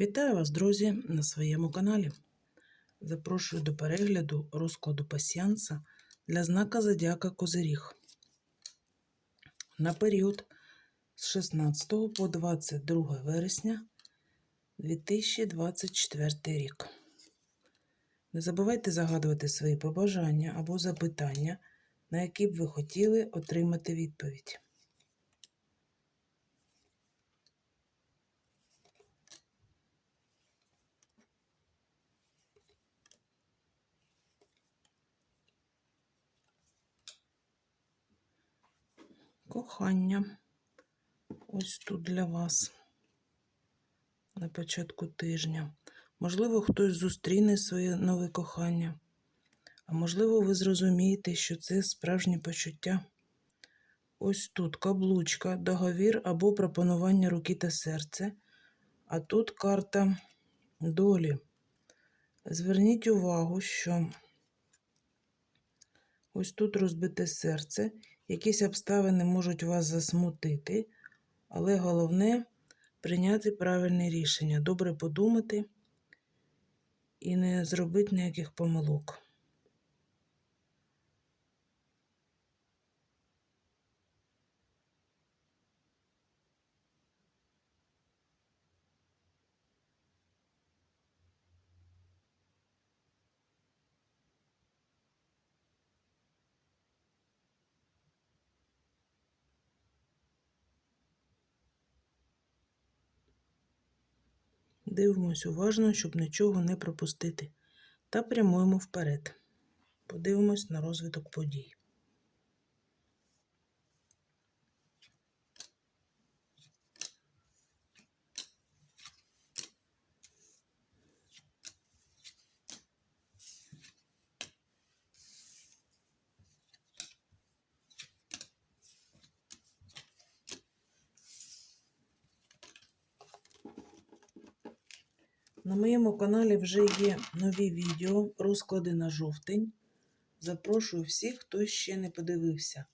Вітаю вас, друзі, на своєму каналі. Запрошую до перегляду розкладу пасіанса для знака Зодіака Козиріг на період з 16 по 22 вересня 2024 рік. Не забувайте загадувати свої побажання або запитання, на які б ви хотіли отримати відповідь. Кохання. Ось тут для вас на початку тижня. Можливо, хтось зустріне своє нове кохання, а можливо, ви зрозумієте, що це справжнє почуття. Ось тут каблучка, договір або пропонування руки та серця. А тут карта долі. Зверніть увагу, що ось тут розбите серце. Якісь обставини можуть вас засмутити, але головне прийняти правильне рішення, добре подумати і не зробити ніяких помилок. Дивимось уважно, щоб нічого не пропустити. Та прямуємо вперед. Подивимось на розвиток подій. На моєму каналі вже є нові відео, розклади на жовтень. Запрошую всіх, хто ще не подивився.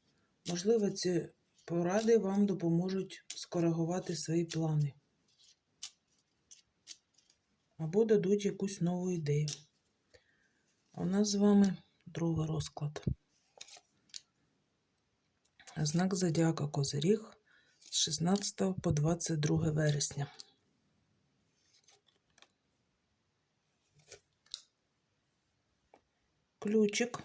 Можливо, ці поради вам допоможуть скоригувати свої плани. Або дадуть якусь нову ідею. У нас з вами другий розклад. Знак Зодіака Козиріг з 16 по 22 вересня. Ключик,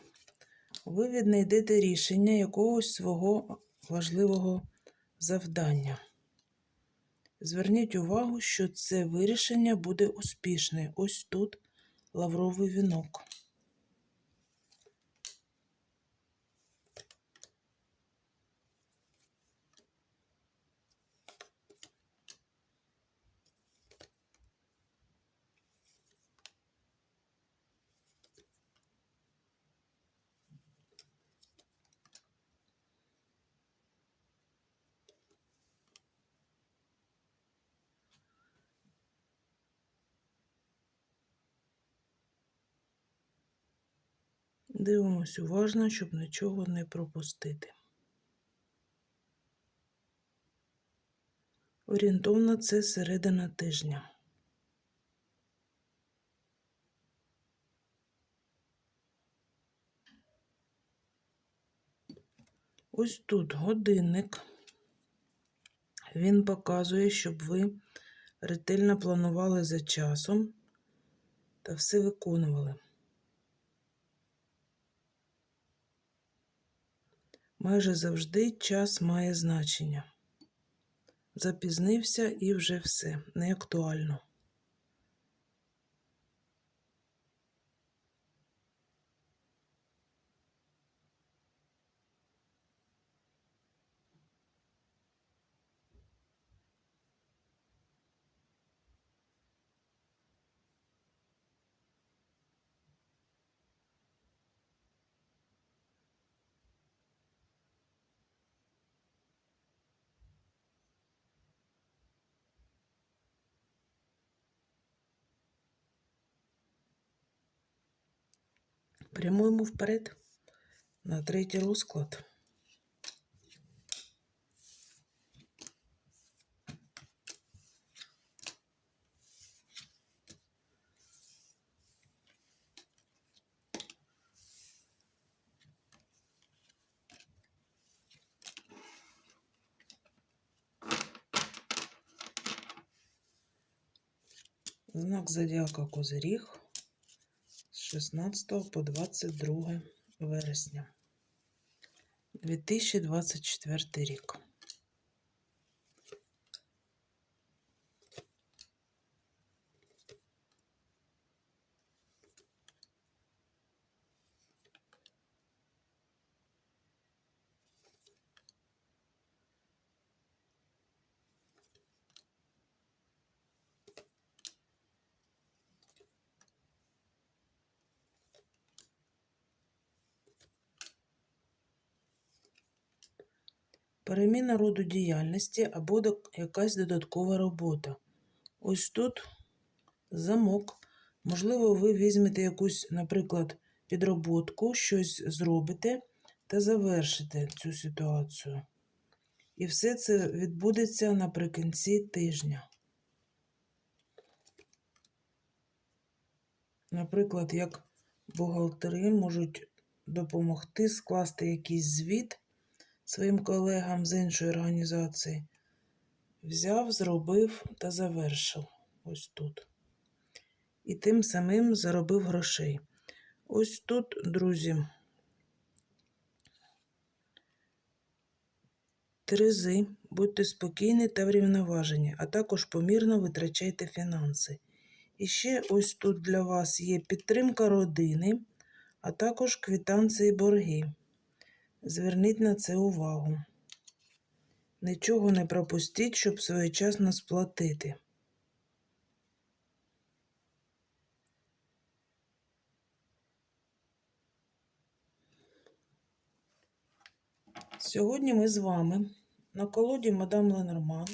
ви віднайдете рішення якогось свого важливого завдання. Зверніть увагу, що це вирішення буде успішне. Ось тут лавровий вінок. Дивимось уважно, щоб нічого не пропустити. Орієнтовно це середина тижня. Ось тут годинник. Він показує, щоб ви ретельно планували за часом та все виконували. Майже завжди час має значення. Запізнився і вже все, не актуально. прямуємо вперед на третій розклад. Знак зодиака Козырих. 16 по 22 вересня 2024 рік. Переміна роду діяльності або якась додаткова робота. Ось тут замок. Можливо, ви візьмете якусь, наприклад, підроботку, щось зробите та завершите цю ситуацію. І все це відбудеться наприкінці тижня. Наприклад, як бухгалтери можуть допомогти скласти якийсь звіт своїм колегам з іншої організації. Взяв, зробив та завершив ось тут. І тим самим заробив грошей. Ось тут, друзі, Терези, будьте спокійні та врівноважені, а також помірно витрачайте фінанси. І ще ось тут для вас є підтримка родини, а також квитанції борги. Зверніть на це увагу. Нічого не пропустіть, щоб своєчасно сплатити. Сьогодні ми з вами на колоді Мадам Ленорман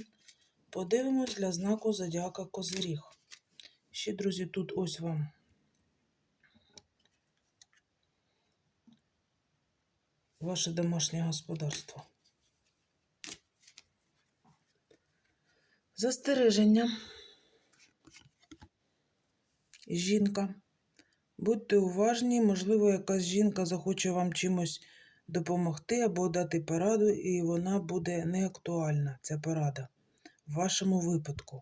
подивимось для знаку Зодіака Козиріг. Ще, друзі, тут ось вам ваше домашнє господарство. Застереження. Жінка. Будьте уважні, можливо, якась жінка захоче вам чимось допомогти або дати пораду, і вона буде неактуальна, ця порада. В вашому випадку.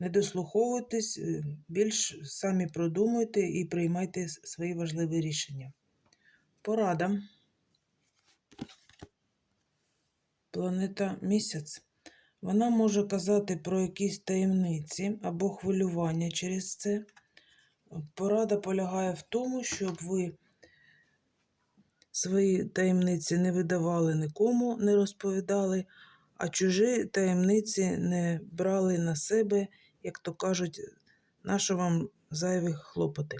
Не дослуховуйтесь, е, більш самі продумуйте і приймайте свої важливі рішення. Порада. Планета місяць. Вона може казати про якісь таємниці або хвилювання через це. Порада полягає в тому, щоб ви свої таємниці не видавали нікому, не розповідали, а чужі таємниці не брали на себе, як то кажуть, нащо вам зайві хлопоти.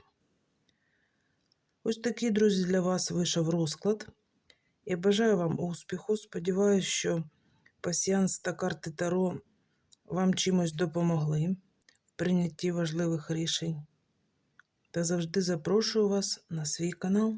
Ось такий, друзі, для вас вийшов розклад. Я бажаю вам успіху. Сподіваюсь, що пасіянс та карти Таро вам чимось допомогли в прийнятті важливих рішень. Та завжди запрошую вас на свій канал.